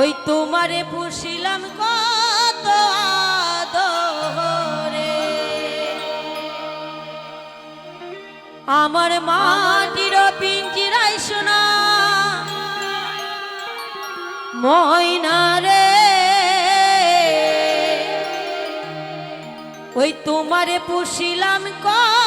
ওই তোমারে পুষিলাম কত আদরে। আমার মাটির পিঞ্জিরাই শোনা ময়না রে। ওই তোমারে পুষিলাম কত